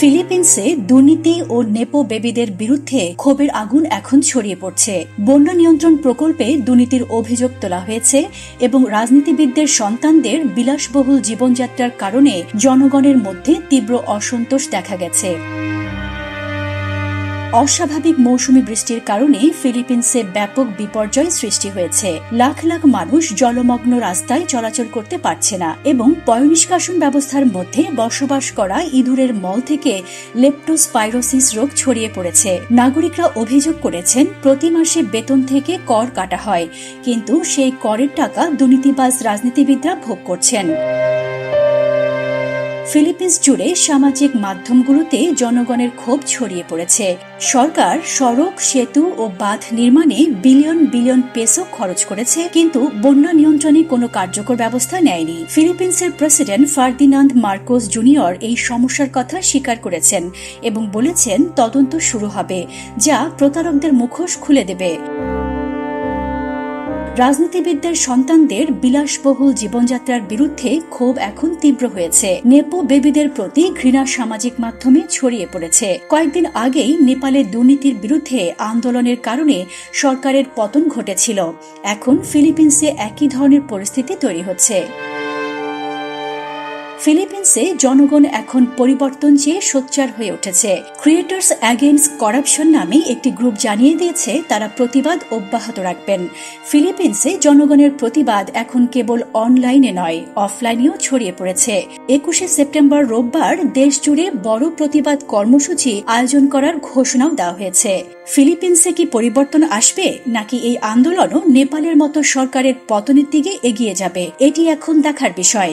ফিলিপিন্সে দুর্নীতি ও নেপো বেবিদের বিরুদ্ধে ক্ষোভের আগুন এখন ছড়িয়ে পড়ছে। বন্যা নিয়ন্ত্রণ প্রকল্পে দুর্নীতির অভিযোগ তোলা হয়েছে এবং রাজনীতিবিদদের সন্তানদের বিলাসবহুল জীবনযাত্রার কারণে জনগণের মধ্যে তীব্র অসন্তোষ দেখা গেছে। অস্বাভাবিক মৌসুমী বৃষ্টির কারণে ফিলিপিন্সে ব্যাপক বিপর্যয় সৃষ্টি হয়েছে। লাখ লাখ মানুষ জলমগ্ন রাস্তায় চলাচল করতে পারছে না এবং পয়নিষ্কাশন ব্যবস্থার মধ্যে বসবাস করা ইঁদুরের মল থেকে লেপটোস্পাইরোসিস রোগ ছড়িয়ে পড়েছে। নাগরিকরা অভিযোগ করেছেন, প্রতি মাসে বেতন থেকে কর কাটা হয়, কিন্তু সেই করের টাকা দুর্নীতিবাজ রাজনীতিবিদরা ভোগ করছেন। ফিলিপিন্স জুড়ে সামাজিক মাধ্যমগুলোতে জনগণের ক্ষোভ ছড়িয়ে পড়েছে। সরকার সড়ক, সেতু ও বাঁধ নির্মাণে বিলিয়ন বিলিয়ন পেসো খরচ করেছে, কিন্তু বন্যা নিয়ন্ত্রণে কোনো কার্যকর ব্যবস্থা নেয়নি। ফিলিপিন্সের প্রেসিডেন্ট ফার্দিনান্দ মার্কোস জুনিয়র এই সমস্যার কথা স্বীকার করেছেন এবং বলেছেন, তদন্ত শুরু হবে, যা প্রতারকদের মুখোশ খুলে দেবে। রাজনীতিবিদদের সন্তানদের বিলাসবহুল জীবনযাত্রার বিরুদ্ধে ক্ষোভ এখন তীব্র হয়েছে। নেপো বেবিদের প্রতি ঘৃণা সামাজিক মাধ্যমে ছড়িয়ে পড়েছে। কয়েকদিন আগেই নেপালে দুর্নীতির বিরুদ্ধে আন্দোলনের কারণে সরকারের পতন ঘটেছিল। এখন ফিলিপিন্সে একই ধরনের পরিস্থিতি তৈরি হচ্ছে। ফিলিপিন্সে জনগণ এখন পরিবর্তন চেয়ে সোচ্চার হয়ে উঠেছে। ক্রিয়েটার্স অ্যাগেন্স্ট করাপশন নামে একটি গ্রুপ জানিয়ে দিয়েছে, তারা প্রতিবাদ অব্যাহত রাখবেন। ফিলিপিন্সে জনগণের প্রতিবাদ এখন কেবল অনলাইনে নয়, অফলাইনেও ছড়িয়ে পড়েছে। একুশে সেপ্টেম্বর রোববার দেশ জুড়ে বড় প্রতিবাদ কর্মসূচি আয়োজন করার ঘোষণাও দেওয়া হয়েছে। ফিলিপিন্সে কি পরিবর্তন আসবে, নাকি এই আন্দোলনও নেপালের মতো সরকারের পতনের দিকে এগিয়ে যাবে, এটি এখন দেখার বিষয়।